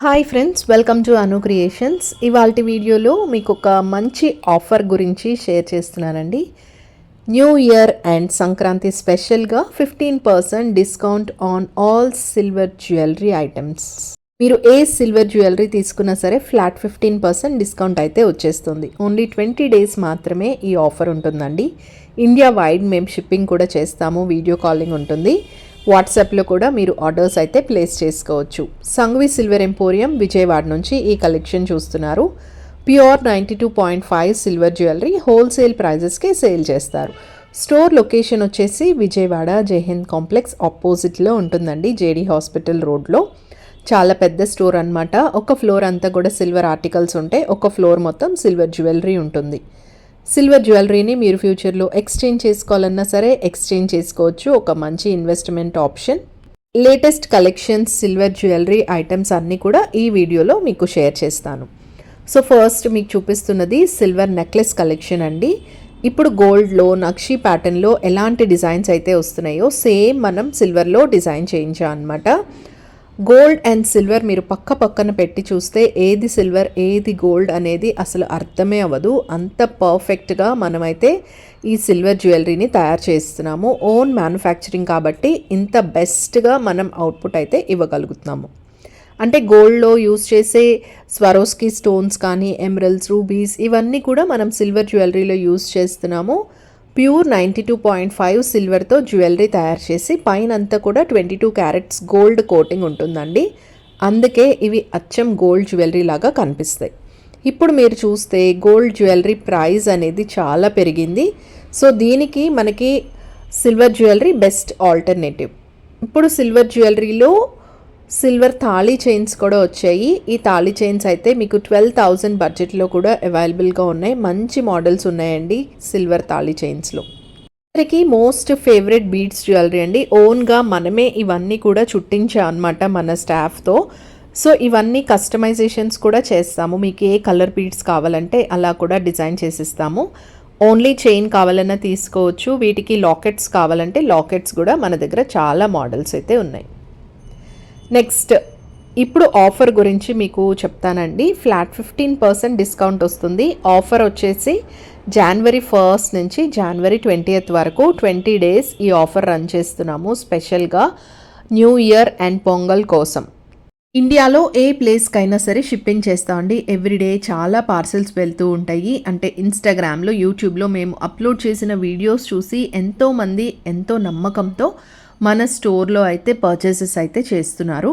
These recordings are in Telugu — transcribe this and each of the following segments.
Hi friends welcome to Anu creations ఇవాళ వీడియోలో మీకు ఒక మంచి ఆఫర్ గురించి షేర్ చేస్తున్నానండి. న్యూ ఇయర్ అండ్ సంక్రాంతి స్పెషల్గా fifteen percent discount on all silver jewellery items మీరు ఏ సిల్వర్ జ్యువెలరీ తీసుకున్నా సరే ఫ్లాట్ ఫిఫ్టీన్ పర్సెంట్ డిస్కౌంట్ అయితే వచ్చేస్తుంది. ఓన్లీ ట్వంటీ డేస్ మాత్రమే ఈ ఆఫర్ ఉంటుందండి. ఇండియా వైడ్ మేము షిప్పింగ్ కూడా చేస్తాము వీడియో కాలింగ్ ఉంటుంది. వాట్సాప్లో కూడా మీరు ఆర్డర్స్ అయితే ప్లేస్ చేసుకోవచ్చు. సంఘవి సిల్వర్ ఎంపోరియం విజయవాడ నుంచి ఈ కలెక్షన్ చూస్తున్నారు. Pure ninety two point five silver jewellery wholesale ప్రైజెస్కే sale చేస్తారు. స్టోర్ లొకేషన్ వచ్చేసి విజయవాడ జయహింద్ కాంప్లెక్స్ ఆపోజిట్లో ఉంటుందండి జేడీ హాస్పిటల్ రోడ్లో. చాలా పెద్ద స్టోర్ అనమాట ఒక ఫ్లోర్ అంతా కూడా సిల్వర్ ఆర్టికల్స్ ఉంటాయి ఒక ఫ్లోర్ మొత్తం సిల్వర్ జ్యువెలరీ ఉంటుంది. సిల్వర్ జ్యువెలరీని మీరు ఫ్యూచర్లో ఎక్స్చేంజ్ చేసుకోవాలన్నా సరే ఎక్స్చేంజ్ చేసుకోవచ్చు. ఒక మంచి investment option. Latest collections silver jewellery items అన్నీ కూడా ఈ వీడియోలో మీకు షేర్ చేస్తాను. సో ఫస్ట్ మీకు చూపిస్తున్నది సిల్వర్ నెక్లెస్ కలెక్షన్ అండి. ఇప్పుడు గోల్డ్లో నక్షి ప్యాటర్న్లో ఎలాంటి డిజైన్స్ అయితే వస్తున్నాయో సేమ్ మనం సిల్వర్లో డిజైన్ చేయించాం అనమాట గోల్డ్ అండ్ సిల్వర్ మీరు పక్క పక్కన పెట్టి చూస్తే ఏది సిల్వర్ ఏది గోల్డ్ అనేది అసలు అర్థమే అవ్వదు. అంత పర్ఫెక్ట్గా మనమైతే ఈ సిల్వర్ జ్యువెలరీని తయారు చేస్తున్నాము. ఓన్ మ్యానుఫ్యాక్చరింగ్ కాబట్టి ఇంత బెస్ట్గా మనం అవుట్పుట్ అయితే ఇవ్వగలుగుతున్నాము. అంటే గోల్డ్లో యూస్ చేసే స్వరోస్కి స్టోన్స్ కానీ ఎమరల్స్ రూబీస్ ఇవన్నీ కూడా మనం సిల్వర్ జ్యువెలరీలో యూజ్ చేస్తున్నాము. Pure ninety two point five సిల్వర్తో jewellery తయారు చేసి పైన అంతా కూడా twenty two carats gold coating ఉంటుందండి. అందుకే ఇవి అచ్చం గోల్డ్ జ్యువెలరీ లాగా కనిపిస్తాయి. ఇప్పుడు మీరు చూస్తే గోల్డ్ జ్యువెలరీ ప్రైస్ అనేది చాలా పెరిగింది. సో దీనికి మనకి సిల్వర్ జ్యువెలరీ బెస్ట్ ఆల్టర్నేటివ్. ఇప్పుడు సిల్వర్ జ్యువెలరీలో సిల్వర్ తాళీ చైన్స్ కూడా వచ్చాయి. ఈ తాళీ చైన్స్ అయితే మీకు ట్వెల్వ్ థౌజండ్ బడ్జెట్లో కూడా అవైలబుల్గా ఉన్నాయి. మంచి మోడల్స్ ఉన్నాయండి సిల్వర్ తాళీ చైన్స్లో. అందరికి మోస్ట్ ఫేవరెట్ బీడ్స్ జ్యువెలరీ అండి. ఓన్గా మనమే ఇవన్నీ కూడా చుట్టించాం అనమాట మన స్టాఫ్తో. సో ఇవన్నీ కస్టమైజేషన్స్ కూడా చేస్తాము. మీకు ఏ కలర్ బీడ్స్ కావాలంటే అలా కూడా డిజైన్ చేసిస్తాము. ఓన్లీ చైన్ కావాలన్నా తీసుకోవచ్చు. వీటికి లాకెట్స్ కావాలంటే లాకెట్స్ కూడా మన దగ్గర చాలా మోడల్స్ అయితే ఉన్నాయి. నెక్స్ట్ ఇప్పుడు ఆఫర్ గురించి మీకు చెప్తానండి. ఫ్లాట్ ఫిఫ్టీన్ పర్సెంట్ డిస్కౌంట్ వస్తుంది. ఆఫర్ వచ్చేసి జనవరి ఫస్ట్ నుంచి జనవరి ట్వంటీయత్ వరకు ట్వంటీ డేస్ ఈ ఆఫర్ రన్ చేస్తున్నాము స్పెషల్గా న్యూ ఇయర్ అండ్ పొంగల్ కోసం. ఇండియాలో ఏ ప్లేస్కైనా సరే షిప్పింగ్ చేస్తామండి ఎవ్రీడే చాలా పార్సెల్స్ వెళ్తూ ఉంటాయి. అంటే ఇన్స్టాగ్రామ్లో యూట్యూబ్లో మేము అప్లోడ్ చేసిన వీడియోస్ చూసి ఎంతోమంది ఎంతో నమ్మకంతో మన స్టోర్లో అయితే పర్చేసెస్ అయితే చేస్తున్నారు.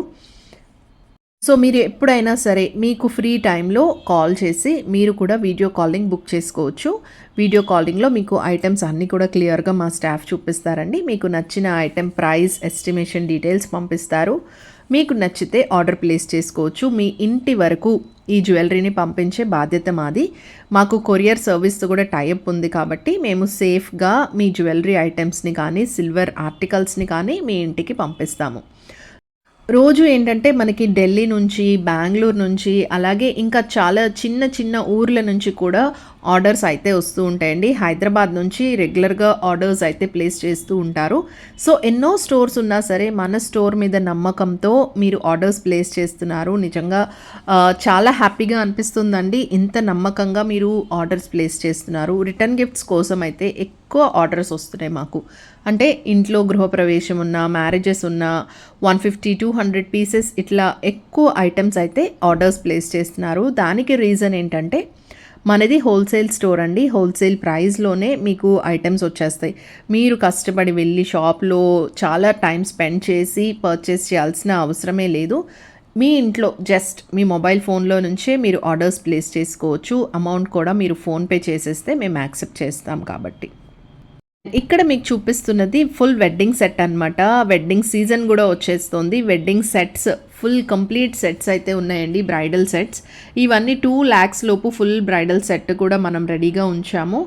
సో మీరు ఎప్పుడైనా సరే మీకు ఫ్రీ టైంలో కాల్ చేసి మీరు కూడా వీడియో కాలింగ్ బుక్ చేసుకోవచ్చు. వీడియో కాలింగ్లో మీకు ఐటమ్స్ అన్నీ కూడా క్లియర్గా మా స్టాఫ్ చూపిస్తారండి. మీకు నచ్చిన ఐటెం ప్రైస్ ఎస్టిమేషన్ డీటెయిల్స్ పంపిస్తారు. మీకు నచ్చితే ఆర్డర్ ప్లేస్ చేసుకోవచ్చు. మీ ఇంటి వరకు ఈ జ్యువెలరీని పంపించే బాధ్యత మాది. మాకు కొరియర్ సర్వీస్తో కూడా టైఅప్ ఉంది కాబట్టి మేము సేఫ్గా మీ జ్యువెలరీ ఐటమ్స్ని కానీ సిల్వర్ ఆర్టికల్స్ని కానీ మీ ఇంటికి పంపిస్తాము. రోజు ఏంటంటే మనకి ఢిల్లీ నుంచి బెంగళూరు నుంచి అలాగే ఇంకా చాలా చిన్న చిన్న ఊర్ల నుంచి కూడా ఆర్డర్స్ అయితే వస్తూ ఉంటాయండి. హైదరాబాద్ నుంచి రెగ్యులర్గా ఆర్డర్స్ అయితే ప్లేస్ చేస్తూ ఉంటారు. సో ఎన్నో స్టోర్స్ ఉన్నా సరే మన స్టోర్ మీద నమ్మకంతో మీరు ఆర్డర్స్ ప్లేస్ చేస్తున్నారు. నిజంగా చాలా హ్యాపీగా అనిపిస్తుందండి. ఇంత నమ్మకంగా మీరు ఆర్డర్స్ ప్లేస్ చేస్తున్నారు. రిటర్న్ గిఫ్ట్స్ కోసం అయితే ఎక్కువ ఆర్డర్స్ వస్తున్నాయి మాకు. అంటే ఇంట్లో గృహప్రవేశం ఉన్న మ్యారేజెస్ ఉన్న one fifty two hundred pieces ఇట్లా ఎక్కువ ఐటమ్స్ అయితే ఆర్డర్స్ ప్లేస్ చేస్తున్నారు. దానికి రీజన్ ఏంటంటే మనది హోల్సేల్ స్టోర్ అండి. హోల్సేల్ ప్రైస్లోనే మీకు ఐటమ్స్ వచ్చేస్తాయి. మీరు కష్టపడి వెళ్ళి షాప్లో చాలా టైం స్పెండ్ చేసి పర్చేస్ చేయాల్సిన అవసరమే లేదు. మీ ఇంట్లో జస్ట్ మీ మొబైల్ ఫోన్లో నుంచే మీరు ఆర్డర్స్ ప్లేస్ చేసుకోవచ్చు. అమౌంట్ కూడా మీరు ఫోన్పే చేసేస్తే మేము యాక్సెప్ట్ చేస్తాం కాబట్టి. ఇక్కడ మీకు చూపిస్తున్నది ఫుల్ వెడ్డింగ్ సెట్ అనమాట వెడ్డింగ్ సీజన్ కూడా వచ్చేస్తుంది. Wedding sets full complete sets అయితే ఉన్నాయండి బ్రైడల్ సెట్స్. ఇవన్నీ టూ ల్యాక్స్ లోపు ఫుల్ బ్రైడల్ సెట్ కూడా మనం రెడీగా ఉంచాము.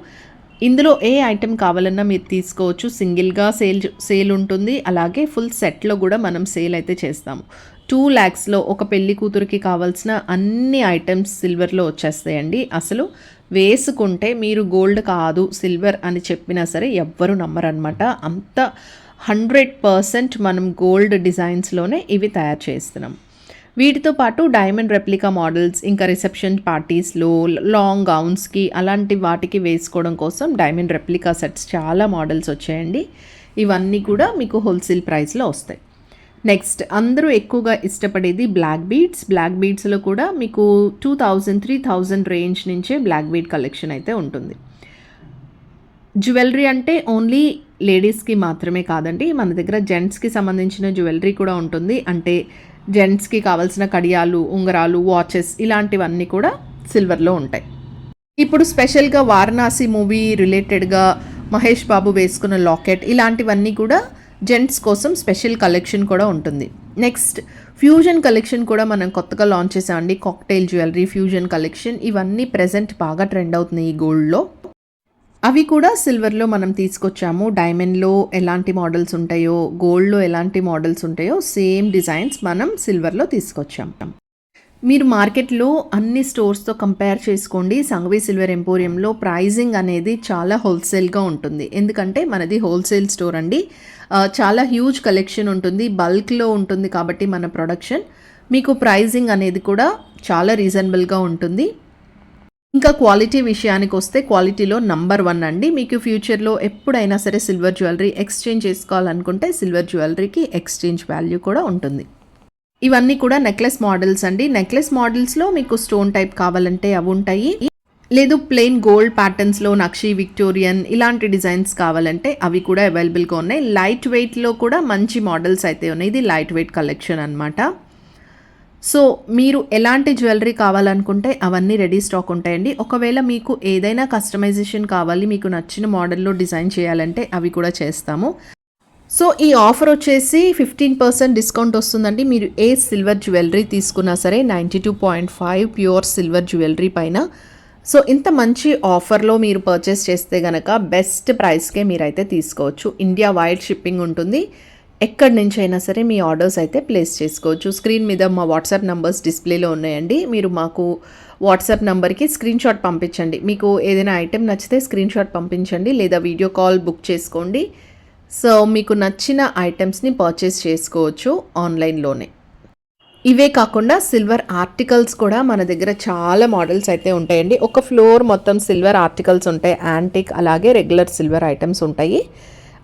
ఇందులో ఏ ఐటెం కావాలన్నా మీరు తీసుకోవచ్చు. సింగిల్గా సేల్ సేల్ ఉంటుంది. అలాగే ఫుల్ సెట్లో కూడా మనం సేల్ అయితే చేస్తాము. టూ ల్యాక్స్లో ఒక పెళ్ళి కూతురికి కావాల్సిన అన్ని ఐటమ్స్ సిల్వర్లో వచ్చేస్తాయండి. అసలు వేసుకుంటే మీరు గోల్డ్ కాదు సిల్వర్ అని చెప్పినా సరే ఎవ్వరు నమ్మరనమాట అంత హండ్రెడ్ పర్సెంట్ మనం గోల్డ్ డిజైన్స్లోనే ఇవి తయారు చేస్తున్నాం. వీటితో పాటు డైమండ్ రెప్లికా మోడల్స్ ఇంకా రిసెప్షన్ పార్టీస్లో లాంగ్ గౌన్స్కి అలాంటి వాటికి వేసుకోవడం కోసం డైమండ్ రెప్లికా సెట్స్ చాలా మోడల్స్ వచ్చాయండి. ఇవన్నీ కూడా మీకు హోల్సేల్ ప్రైస్లో వస్తాయి. నెక్స్ట్ అందరూ ఎక్కువగా ఇష్టపడేది బ్లాక్ బీడ్స్. బ్లాక్ బీడ్స్లో కూడా మీకు two thousand three thousand range నుంచే బ్లాక్ బీడ్ కలెక్షన్ అయితే ఉంటుంది. జ్యువెలరీ అంటే ఓన్లీ లేడీస్కి మాత్రమే కాదండి మన దగ్గర జెంట్స్కి సంబంధించిన జ్యువెలరీ కూడా ఉంటుంది. అంటే జెంట్స్కి కావాల్సిన కడియాలు ఉంగరాలు వాచెస్ ఇలాంటివన్నీ కూడా సిల్వర్లో ఉంటాయి. ఇప్పుడు స్పెషల్గా వారణాసి మూవీ రిలేటెడ్గా మహేష్ బాబు వేసుకున్న లాకెట్ ఇలాంటివన్నీ కూడా జెంట్స్ కోసం స్పెషల్ కలెక్షన్ కూడా ఉంటుంది. నెక్స్ట్ ఫ్యూజన్ కలెక్షన్ కూడా మనం కొత్తగా లాంచ్ చేసామండి. కాక్టైల్ జ్యువెలరీ ఫ్యూజన్ కలెక్షన్ ఇవన్నీ ప్రజెంట్ బాగా ట్రెండ్ అవుతున్నాయి ఈ గోల్డ్లో. అవి కూడా సిల్వర్లో మనం తీసుకొచ్చాము. డైమండ్లో ఎలాంటి మోడల్స్ ఉంటాయో గోల్డ్లో ఎలాంటి మోడల్స్ ఉంటాయో సేమ్ డిజైన్స్ మనం సిల్వర్లో తీసుకొచ్చాము మీరు మార్కెట్లో అన్ని స్టోర్స్తో కంపేర్ చేసుకోండి. సంఘవి సిల్వర్ ఎంపోరియంలో ప్రైజింగ్ అనేది చాలా హోల్సేల్గా ఉంటుంది. ఎందుకంటే మనది హోల్సేల్ స్టోర్ అండి. చాలా హ్యూజ్ కలెక్షన్ ఉంటుంది. బల్క్లో ఉంటుంది కాబట్టి మన ప్రొడక్షన్. మీకు ప్రైజింగ్ అనేది కూడా చాలా రీజనబుల్గా ఉంటుంది. ఇంకా క్వాలిటీ విషయానికి వస్తే క్వాలిటీలో నంబర్ వన్ అండి. మీకు ఫ్యూచర్లో ఎప్పుడైనా సరే సిల్వర్ జ్యువెలరీ ఎక్స్చేంజ్ చేసుకోవాలనుకుంటే సిల్వర్ జ్యువెలరీకి ఎక్స్చేంజ్ వాల్యూ కూడా ఉంటుంది. ఇవన్నీ కూడా నెక్లెస్ మోడల్స్ అండి. నెక్లెస్ మోడల్స్లో మీకు స్టోన్ టైప్ కావాలంటే అవి ఉంటాయి. లేదు ప్లెయిన్ గోల్డ్ ప్యాటర్న్స్లో నక్షి విక్టోరియన్ ఇలాంటి డిజైన్స్ కావాలంటే అవి కూడా అవైలబుల్గా ఉన్నాయి. లైట్ వెయిట్లో కూడా మంచి మోడల్స్ అయితే ఉన్నాయి. ఇది లైట్ వెయిట్ కలెక్షన్ అనమాట సో మీరు ఎలాంటి జ్యువెలరీ కావాలనుకుంటే అవన్నీ రెడీ స్టాక్ ఉంటాయండి. ఒకవేళ మీకు ఏదైనా కస్టమైజేషన్ కావాలి మీకు నచ్చిన మోడల్లో డిజైన్ చేయాలంటే అవి కూడా చేస్తాము. సో ఈ ఆఫర్ వచ్చేసి ఫిఫ్టీన్ పర్సెంట్ డిస్కౌంట్ వస్తుందండి. మీరు ఏ సిల్వర్ జ్యువెలరీ తీసుకున్నా సరే ninety two point five pure silver jewellery పైన. సో ఇంత మంచి ఆఫర్లో మీరు పర్చేస్ చేస్తే గనక బెస్ట్ ప్రైస్కే మీరైతే తీసుకోవచ్చు. ఇండియా వైడ్ షిప్పింగ్ ఉంటుంది. ఎక్కడి నుంచి అయినా సరే మీ ఆర్డర్స్ అయితే ప్లేస్ చేసుకోవచ్చు. స్క్రీన్ మీద మా వాట్సాప్ నంబర్స్ డిస్ప్లేలో ఉన్నాయండి. మీరు మాకు వాట్సాప్ నంబర్కి స్క్రీన్ షాట్ పంపించండి. మీకు ఏదైనా ఐటెం నచ్చితే స్క్రీన్ షాట్ పంపించండి లేదా వీడియో కాల్ బుక్ చేసుకోండి. సో మీకు నచ్చిన ఐటమ్స్ని పర్చేస్ చేసుకోవచ్చు ఆన్లైన్లోనే. ఇవే కాకుండా సిల్వర్ ఆర్టికల్స్ కూడా మన దగ్గర చాలా మోడల్స్ అయితే ఉంటాయండి. ఒక ఫ్లోర్ మొత్తం సిల్వర్ ఆర్టికల్స్ ఉంటాయి. యాంటిక్ అలాగే రెగ్యులర్ సిల్వర్ ఐటమ్స్ ఉంటాయి.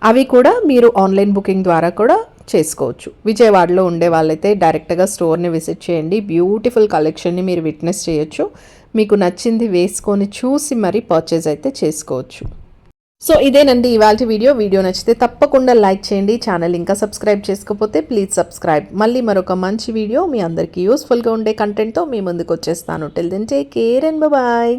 అవి కూడా మీరు ఆన్లైన్ బుకింగ్ ద్వారా కూడా చేసుకోవచ్చు. విజయవాడలో ఉండే వాళ్ళైతే డైరెక్ట్గా స్టోర్ని విజిట్ చేయండి. బ్యూటిఫుల్ కలెక్షన్ని మీరు విట్నెస్ చేయొచ్చు. మీకు నచ్చింది వేసుకొని చూసి మరీ పర్చేజ్ అయితే చేసుకోవచ్చు. సో ఇదేనండి ఇవాళ వీడియో. వీడియో నచ్చితే తప్పకుండా లైక్ చేయండి. ఛానల్ ఇంకా సబ్స్క్రైబ్ చేసుకోకపోతే ప్లీజ్ సబ్స్క్రైబ్. మళ్ళీ మరొక మంచి వీడియో మీ అందరికీ యూస్ఫుల్గా ఉండే కంటెంట్తో మీ ముందుకు వచ్చేస్తాను till then take care and bye